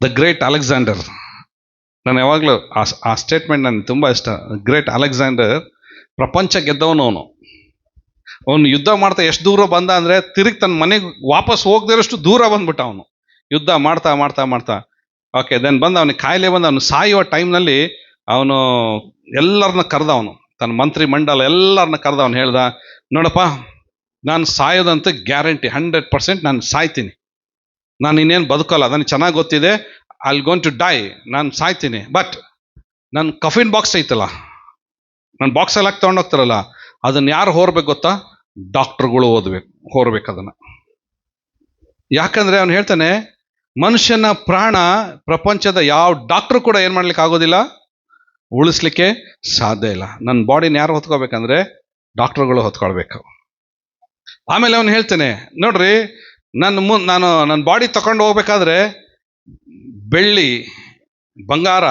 the great Alexander ನಾನು ಯಾವಾಗಲೂ ಆ ಸ್ಟೇಟ್ಮೆಂಟ್ ನನಗೆ ತುಂಬ ಇಷ್ಟ. ಗ್ರೇಟ್ ಅಲೆಕ್ಸಾಂಡರ್ ಪ್ರಪಂಚ ಗೆದ್ದವನು ಅವನು. ಅವನು ಯುದ್ಧ ಮಾಡ್ತಾ ಎಷ್ಟು ದೂರ ಬಂದ ಅಂದರೆ ತಿರುಗಿ ತನ್ನ ಮನೆಗೆ ವಾಪಸ್ ಹೋಗದಿರೋಷ್ಟು ದೂರ ಬಂದ್ಬಿಟ್ಟ ಅವನು. ಯುದ್ಧ ಮಾಡ್ತಾ ಮಾಡ್ತಾ ಮಾಡ್ತಾ. ಓಕೆ ದೆನ್ ಬಂದ ಅವನಿಗೆ ಕಾಯಿಲೆ ಬಂದ ಅವನು ಸಾಯುವ ಟೈಮ್ನಲ್ಲಿ ಅವನು ಎಲ್ಲರನ್ನ ಕರೆದ ಅವನು. ತನ್ನ ಮಂತ್ರಿ ಮಂಡಲ ಎಲ್ಲರನ್ನ ಕರೆದ ಅವನು ಹೇಳ್ದ, ನೋಡಪ್ಪ, ನಾನು ಸಾಯೋದಂತ ಗ್ಯಾರಂಟಿ, ಹಂಡ್ರೆಡ್ ಪರ್ಸೆಂಟ್ ನಾನು ಸಾಯ್ತೀನಿ. ನಾನು ಇನ್ನೇನು ಬದುಕಲ್ಲ, ನನಗೆ ಚೆನ್ನಾಗಿ ಗೊತ್ತಿದೆ ಐ ಗೋನ್ ಟು ಡೈ ನಾನು ಸಾಯ್ತೀನಿ. ಬಟ್ ನನ್ನ ಕಫಿನ್ ಬಾಕ್ಸ್ ಐತಲ್ಲ ನನ್ನ ಬಾಕ್ಸಲ್ಲಿ ಹಾಕಿ ತೊಗೊಂಡೋಗ್ತಾರಲ್ಲ ಅದನ್ನ ಯಾರು ಹೋರ್ಬೇಕು ಗೊತ್ತಾ? ಡಾಕ್ಟ್ರುಗಳು ಓದ್ಬೇಕು, ಹೋರ್ಬೇಕು ಅದನ್ನ. ಯಾಕಂದ್ರೆ ಅವನು ಹೇಳ್ತಾನೆ, ಮನುಷ್ಯನ ಪ್ರಾಣ ಪ್ರಪಂಚದ ಯಾವ ಡಾಕ್ಟರ್ ಕೂಡ ಏನು ಮಾಡ್ಲಿಕ್ಕೆ ಆಗೋದಿಲ್ಲ? ಉಳಿಸ್ಲಿಕ್ಕೆ ಸಾಧ್ಯ ಇಲ್ಲ. ನನ್ನ ಬಾಡಿನ ಯಾರು ಹೊತ್ಕೋಬೇಕಂದ್ರೆ ಡಾಕ್ಟ್ರುಗಳು ಹೊತ್ಕೊಳ್ಬೇಕು. ಆಮೇಲೆ ಅವನು ಹೇಳ್ತಾನೆ, ನೋಡ್ರಿ ನನ್ನ ಮು, ನಾನು ನನ್ನ ಬಾಡಿ ತಗೊಂಡು ಹೋಗ್ಬೇಕಾದ್ರೆ ಬೆಳ್ಳಿ, ಬಂಗಾರ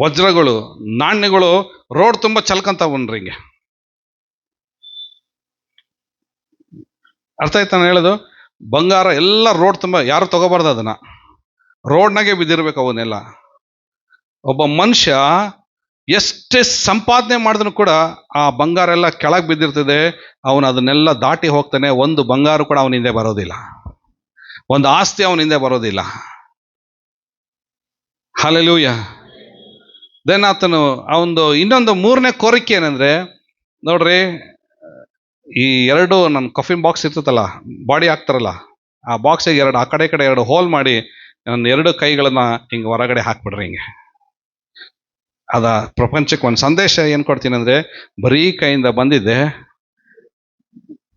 ವಜ್ರಗಳು, ನಾಣ್ಯಗಳು ರೋಡ್ ತುಂಬ ಚಲ್ಕಂತ ಬಂದ್ರಿ ಹಿಂಗೆ. ಅರ್ಥ ಆಯ್ತು ನಾನು ಹೇಳೋದು? ಬಂಗಾರ ಎಲ್ಲ ರೋಡ್ ತುಂಬ, ಯಾರು ತಗೋಬಾರ್ದು ಅದನ್ನ? ರೋಡ್ನಾಗೆ ಬಿದ್ದಿರ್ಬೇಕು ಅವನ್ನೆಲ್ಲ. ಒಬ್ಬ ಮನುಷ್ಯ ಎಷ್ಟೇ ಸಂಪಾದನೆ ಮಾಡಿದ್ರು ಕೂಡ ಆ ಬಂಗಾರ ಎಲ್ಲ ಕೆಳಗೆ ಬಿದ್ದಿರ್ತದೆ, ಅವನು ಅದನ್ನೆಲ್ಲ ದಾಟಿ ಹೋಗ್ತಾನೆ, ಒಂದು ಬಂಗಾರ ಕೂಡ ಅವನ ಹಿಂದೆ ಬರೋದಿಲ್ಲ. ಒಂದು ಆಸ್ತಿ ಅವನ ಹಿಂದೆ ಬರೋದಿಲ್ಲ. ಹಲಲೂಯ ದೆನ್ ಆತನು ಒಂದು ಇನ್ನೊಂದು ಮೂರನೇ ಕೋರಿಕೆ ಏನಂದ್ರೆ, ನೋಡ್ರಿ, ಈ ಎರಡು ನನ್ನ ಕಫಿನ್ ಬಾಕ್ಸ್ ಇರ್ತದಲ್ಲ ಬಾಡಿ ಹಾಕ್ತಾರಲ್ಲ, ಆ ಬಾಕ್ಸಿಗೆ ಎರಡು, ಆ ಕಡೆ ಕಡೆ ಎರಡು ಹೋಲ್ ಮಾಡಿ ನನ್ನ ಎರಡು ಕೈಗಳನ್ನ ಹಿಂಗೆ ಹೊರಗಡೆ ಹಾಕ್ಬಿಡ್ರಿ ಹಿಂಗೆ. ಅದ ಪ್ರಪಂಚಕ್ಕೆ ಒಂದು ಸಂದೇಶ ಏನು ಕೊಡ್ತೀನಿ ಅಂದ್ರೆ, ಬರೀ ಕೈಯಿಂದ ಬಂದಿದ್ದೆ,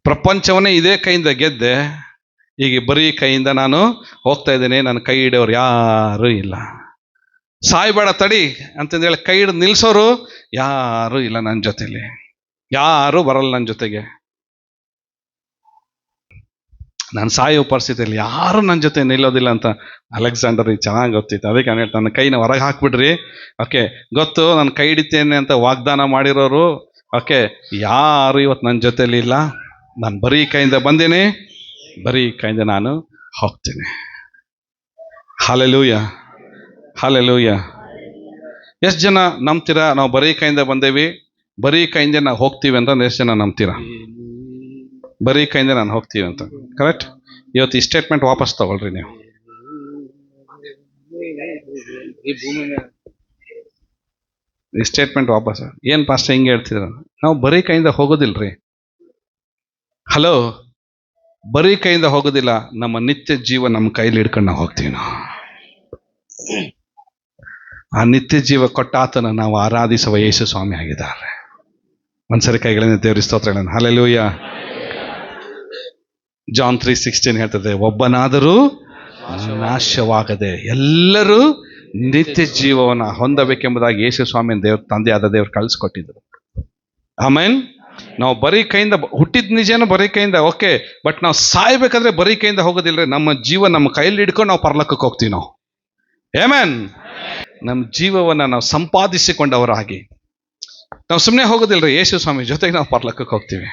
ಪ್ರಪಂಚವನ್ನೇ ಇದೇ ಕೈಯಿಂದ ಗೆದ್ದೆ ಈಗ ಬರೀ ಕೈಯಿಂದ ನಾನು ಹೋಗ್ತಾ ಇದ್ದೇನೆ, ನನ್ನ ಕೈ ಹಿಡಿಯೋರು ಯಾರೂ ಇಲ್ಲ. ಸಾಯ್ಬೇಡ ತಡಿ ಅಂತಂದೇಳಿ ಕೈ ಹಿಡಿದು ನಿಲ್ಸೋರು ಯಾರೂ ಇಲ್ಲ ನನ್ನ ಜೊತೆಲಿ. ಯಾರೂ ಬರಲ್ಲ ನನ್ನ ಜೊತೆಗೆ. ನಾನು ಸಾಯೋ ಪರಿಸ್ಥಿತಿಯಲ್ಲಿ ಯಾರು ನನ್ನ ಜೊತೆ ನಿಲ್ಲೋದಿಲ್ಲ ಅಂತ ಅಲೆಕ್ಸಾಂಡರ್ ಚೆನ್ನಾಗಿ ಗೊತ್ತಿತ್ತು. ಅದಕ್ಕೆ ನಾನು ನನ್ನ ಕೈನ ಹೊರಗೆ ಹಾಕ್ಬಿಡ್ರಿ. ಓಕೆ, ಗೊತ್ತು ನಾನು ಕೈ ಹಿಡಿತೇನೆ ಅಂತ ವಾಗ್ದಾನ ಮಾಡಿರೋರು. ಓಕೆ, ಯಾರು ಇವತ್ತು ನನ್ನ ಜೊತೆಯಲ್ಲಿ ಇಲ್ಲ. ನಾನು ಬರೀ ಕೈಯಿಂದ ಬಂದೀನಿ. ಬರೀ ಕೈಯಿಂದ ನಾನು ಹೋಗ್ತೀನಿ. ಹಾಲೆಲೂಯ ಹಾಲೆಲೂಯ ಎಷ್ಟು ಜನ ನಂಬ್ತೀರಾ? ನಾವು ಬರೀ ಕೈಯಿಂದ ಬಂದೇವಿ. ಬರೀ ಕೈಯಿಂದ ನಾವು ಹೋಗ್ತೀವಿ ಅಂತ ಎಷ್ಟು ಜನ ನಂಬ್ತೀರಾ? ಬರೀ ಕೈಯಿಂದ ನಾನು ಹೋಗ್ತೀವಿ ಅಂತ. ಕರೆಕ್ಟ್ ಇವತ್ತು ಈ ಸ್ಟೇಟ್ಮೆಂಟ್ ವಾಪಸ್ ತಗೊಳ್ರಿ ನೀವು. ಈ ಸ್ಟೇಟ್ಮೆಂಟ್ ವಾಪಸ್. ಏನ್ ಪಾಸ್ಟ್ ಹಿಂಗೆ ಹೇಳ್ತಿದ್ರ? ನಾವು ಬರೀ ಕೈಯಿಂದ ಹೋಗೋದಿಲ್ರಿ. ಹಲೋ ಬರೀ ಕೈಯಿಂದ ಹೋಗೋದಿಲ್ಲ. ನಮ್ಮ ನಿತ್ಯ ಜೀವ ನಮ್ಮ ಕೈಲಿ ಹಿಡ್ಕೊಂಡು ನಾವು ಹೋಗ್ತೀವಿ ನಾವು. ಆ ನಿತ್ಯ ಜೀವ ಕೊಟ್ಟ ಆತನ ನಾವು ಆರಾಧಿಸುವ ಯೇಸು ಸ್ವಾಮಿ ಆಗಿದ್ದಾರೆ. ಒಂದ್ಸರಿ ಕೈಗಳನ್ನ ದೇವ್ರ ಸ್ತೋತ್ರಗಳನ್ನು. ಹಲಲೂಯ ಜಾನ್ ತ್ರೀ ಸಿಕ್ಸ್ಟೀನ್ ಹೇಳ್ತದೆ, ಒಬ್ಬನಾದರೂ ನಾಶವಾಗದೆ ಎಲ್ಲರೂ ನಿತ್ಯ ಜೀವವನ್ನು ಹೊಂದಬೇಕೆಂಬುದಾಗಿ ಯೇಸು ಸ್ವಾಮಿ ದೇವ್ರ ತಂದೆಯಾದ ದೇವ್ರು ಕಳಿಸ್ಕೊಟ್ಟಿದ್ರು. ಆಮೇನ್ ನಾವು ಬರೀ ಕೈಯಿಂದ ಹುಟ್ಟಿದ ನಿಜನೂ ಬರೀ ಕೈಯಿಂದ ಓಕೆ ಬಟ್ ನಾವು ಸಾಯ್ಬೇಕಾದ್ರೆ ಬರೀ ಕೈಯಿಂದ ಹೋಗೋದಿಲ್ಲ ನಮ್ಮ ಜೀವ ನಮ್ಮ ಕೈಯಲ್ಲಿ ಹಿಡ್ಕೊಂಡು ನಾವು ಪರ್ಲಕ್ಕಕ್ಕೆ ಹೋಗ್ತೀವಿ ನಾವು. ಏಮೇನ್ ನಮ್ಮ ಜೀವವನ್ನ ನಾವು ಸಂಪಾದಿಸಿಕೊಂಡವರಾಗಿ. ನಾವು ಸುಮ್ಮನೆ ಹೋಗೋದಿಲ್ಲ ಯೇಸು ಸ್ವಾಮಿ ಜೊತೆಗೆ ನಾವು ಪರ್ಲಕ್ಕಕ್ಕೆ ಹೋಗ್ತೀವಿ.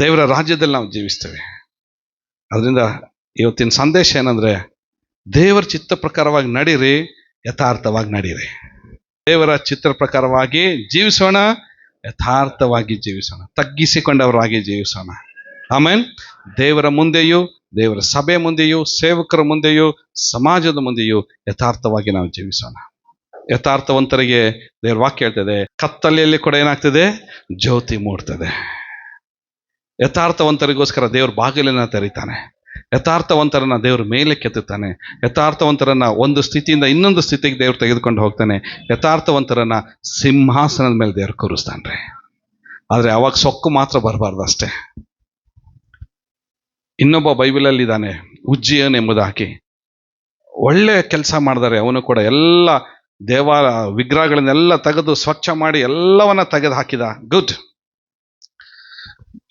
ದೇವರ ರಾಜ್ಯದಲ್ಲಿ ನಾವು ಜೀವಿಸ್ತೇವೆ. ಅದರಿಂದ ಇವತ್ತಿನ ಸಂದೇಶ ಏನಂದ್ರೆ, ದೇವರ ಚಿತ್ತ ಪ್ರಕಾರವಾಗಿ ನಡೀರಿ, ಯಥಾರ್ಥವಾಗಿ ನಡೀರಿ. ದೇವರ ಚಿತ್ರ ಪ್ರಕಾರವಾಗಿ ಜೀವಿಸೋಣ, ಯಥಾರ್ಥವಾಗಿ ಜೀವಿಸೋಣ. ತಗ್ಗಿಸಿಕೊಂಡವರಾಗಿ ಜೀವಿಸೋಣ. ಆಮೇಲೆ ದೇವರ ಮುಂದೆಯೂ, ದೇವರ ಸಭೆ ಮುಂದೆಯೂ, ಸೇವಕರ ಮುಂದೆಯೂ, ಸಮಾಜದ ಮುಂದೆಯೂ ಯಥಾರ್ಥವಾಗಿ ನಾವು ಜೀವಿಸೋಣ. ಯಥಾರ್ಥವಂತರಿಗೆ ದೇವ್ರ ವಾಕ್ಯ ಹೇಳ್ತದೆ, ಕತ್ತಲೆಯಲ್ಲಿ ಕೂಡ ಏನಾಗ್ತದೆ? ಜ್ಯೋತಿ ಮೂಡ್ತದೆ. ಯಥಾರ್ಥವಂತರಿಗೋಸ್ಕರ ದೇವ್ರ ಬಾಗಿಲನ್ನು ತೆರೀತಾನೆ. ಯಥಾರ್ಥವಂತರನ್ನ ದೇವ್ರ ಮೇಲೆ ಕೆತ್ತುತ್ತಾನೆ. ಯಥಾರ್ಥವಂತರನ್ನ ಒಂದು ಸ್ಥಿತಿಯಿಂದ ಇನ್ನೊಂದು ಸ್ಥಿತಿಗೆ ದೇವ್ರು ತೆಗೆದುಕೊಂಡು ಹೋಗ್ತಾನೆ. ಯಥಾರ್ಥವಂತರನ್ನ ಸಿಂಹಾಸನದ ಮೇಲೆ ದೇವ್ರು ಕೂರಿಸ್ತಾನೆ ಆದರೆ ಅವಾಗ ಸೊಕ್ಕು ಮಾತ್ರ ಬರಬಾರ್ದು ಅಷ್ಟೇ. ಇನ್ನೊಬ್ಬ ಬೈಬಲಲ್ಲಿ ಇದ್ದಾನೆ ಉಜ್ಜಿಯನ್ ಎಂಬುದಾಗಿ ಒಳ್ಳೆ ಕೆಲಸ ಮಾಡಿದ್ದಾರೆ ಅವನು ಕೂಡ ಎಲ್ಲ ದೇವ, ವಿಗ್ರಹಗಳನ್ನೆಲ್ಲ ತೆಗೆದು ಸ್ವಚ್ಛ ಮಾಡಿ ಎಲ್ಲವನ್ನ ತೆಗೆದು ಹಾಕಿದ. ಗುಡ್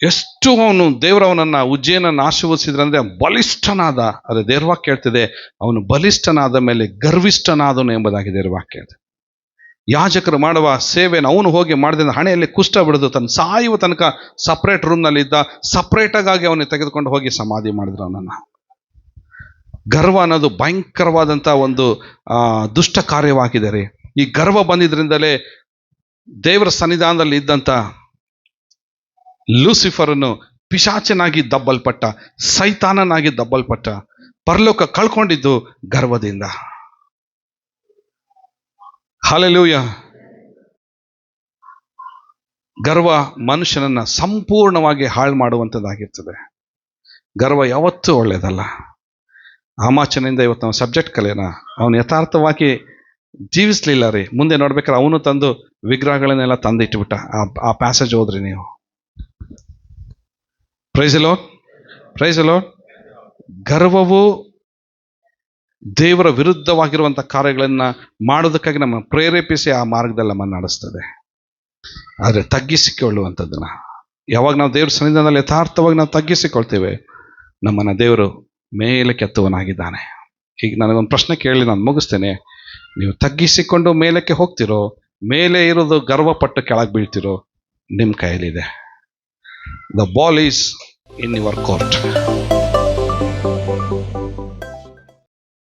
ಎಷ್ಟು ಅವನು ದೇವರವನನ್ನ ಉಜ್ಜಯನನ್ನು ಆಶೀರ್ವದಿಸಿದ್ರಂದ್ರೆ ಬಲಿಷ್ಠನಾದ, ಅದೇ ದೇರ್ವಾಕ್ಯ ಹೇಳ್ತಿದೆ, ಅವನು ಬಲಿಷ್ಠನಾದ ಮೇಲೆ ಗರ್ವಿಷ್ಠನಾದನು ಎಂಬುದಾಗಿ ದೇರ್ವಾಕ್ಯ ಹೇಳ್ತದೆ. ಯಾಜಕರು ಮಾಡುವ ಸೇವೆಯನ್ನು ಅವನು ಹೋಗಿ ಮಾಡಿದ ಹಣೆಯಲ್ಲಿ ಕುಷ್ಟ ಬಿಡದು, ತನ್ನ ಸಾಯುವ ತನಕ ಸಪ್ರೇಟ್ ರೂಮ್ನಲ್ಲಿದ್ದ ಸಪ್ರೇಟಾಗಿ ಅವನಿಗೆ ತೆಗೆದುಕೊಂಡು ಹೋಗಿ ಸಮಾಧಿ ಮಾಡಿದ್ರು ಅವನನ್ನು. ಗರ್ವ ಅನ್ನೋದು ಭಯಂಕರವಾದಂಥ ಒಂದು ದುಷ್ಟ ಕಾರ್ಯವಾಗಿದೆ ರೀ ಈ ಗರ್ವ ಬಂದಿದ್ರಿಂದಲೇ ದೇವರ ಸನ್ನಿಧಾನದಲ್ಲಿ ಇದ್ದಂಥ ಲೂಸಿಫರನ್ನು ಪಿಶಾಚನಾಗಿ ದಬ್ಬಲ್ಪಟ್ಟ, ಸೈತಾನನಾಗಿ ದಬ್ಬಲ್ಪಟ್ಟ, ಪರಲೋಕ ಕಳ್ಕೊಂಡಿದ್ದು ಗರ್ವದಿಂದ. ಹಾಲೆಲೂಯ ಗರ್ವ ಮನುಷ್ಯನನ್ನ ಸಂಪೂರ್ಣವಾಗಿ ಹಾಳು ಮಾಡುವಂಥದ್ದಾಗಿರ್ತದೆ. ಗರ್ವ ಯಾವತ್ತೂ ಒಳ್ಳೆಯದಲ್ಲ. ಆಮಾಚನೆಯಿಂದ ಇವತ್ತು ನಾವು ಸಬ್ಜೆಕ್ಟ್ ಕಲೆನ ಅವನು ಯಥಾರ್ಥವಾಗಿ ಜೀವಿಸ್ಲಿಲ್ಲ ರೀ. ಮುಂದೆ ನೋಡ್ಬೇಕಾದ್ರೆ ಅವನು ತಂದು ವಿಗ್ರಹಗಳನ್ನೆಲ್ಲ ತಂದಿಟ್ಬಿಟ್ಟ. ಆ ಆ ಪ್ಯಾಸೇಜ್ ಹೋದ್ರಿ ನೀವು. ಪ್ರೈಸ್ ಅಲೋ ಪ್ರೈಸ್ ಅಲೋ ಗರ್ವವು ದೇವರ ವಿರುದ್ಧವಾಗಿರುವಂಥ ಕಾರ್ಯಗಳನ್ನು ಮಾಡೋದಕ್ಕಾಗಿ ನಮ್ಮ ಪ್ರೇರೇಪಿಸಿ ಆ ಮಾರ್ಗದಲ್ಲಿ ನಮ್ಮನ್ನು ನಡೆಸ್ತದೆ. ಆದರೆ ತಗ್ಗಿಸಿಕೊಳ್ಳುವಂಥದ್ದನ್ನು. ಯಾವಾಗ ನಾವು ದೇವ್ರ ಸನ್ನಿಧಾನದಲ್ಲಿ ಯಥಾರ್ಥವಾಗಿ ನಾವು ತಗ್ಗಿಸಿಕೊಳ್ತೇವೆ, ನಮ್ಮನ್ನು ದೇವರು ಮೇಲೆ ಕೆತ್ತುವನಾಗಿದ್ದಾನೆ ಈಗ ನನಗೊಂದು ಪ್ರಶ್ನೆ ಕೇಳಿ ನಾನು ಮುಗಿಸ್ತೇನೆ. ನೀವು ತಗ್ಗಿಸಿಕೊಂಡು ಮೇಲಕ್ಕೆ ಹೋಗ್ತಿರೋ, ಮೇಲೆ ಇರೋದು ಗರ್ವಪಟ್ಟು ಕೆಳಗೆ ಬೀಳ್ತಿರೋ, ನಿಮ್ಮ ಕೈಯಲ್ಲಿದೆ. The ball is in your court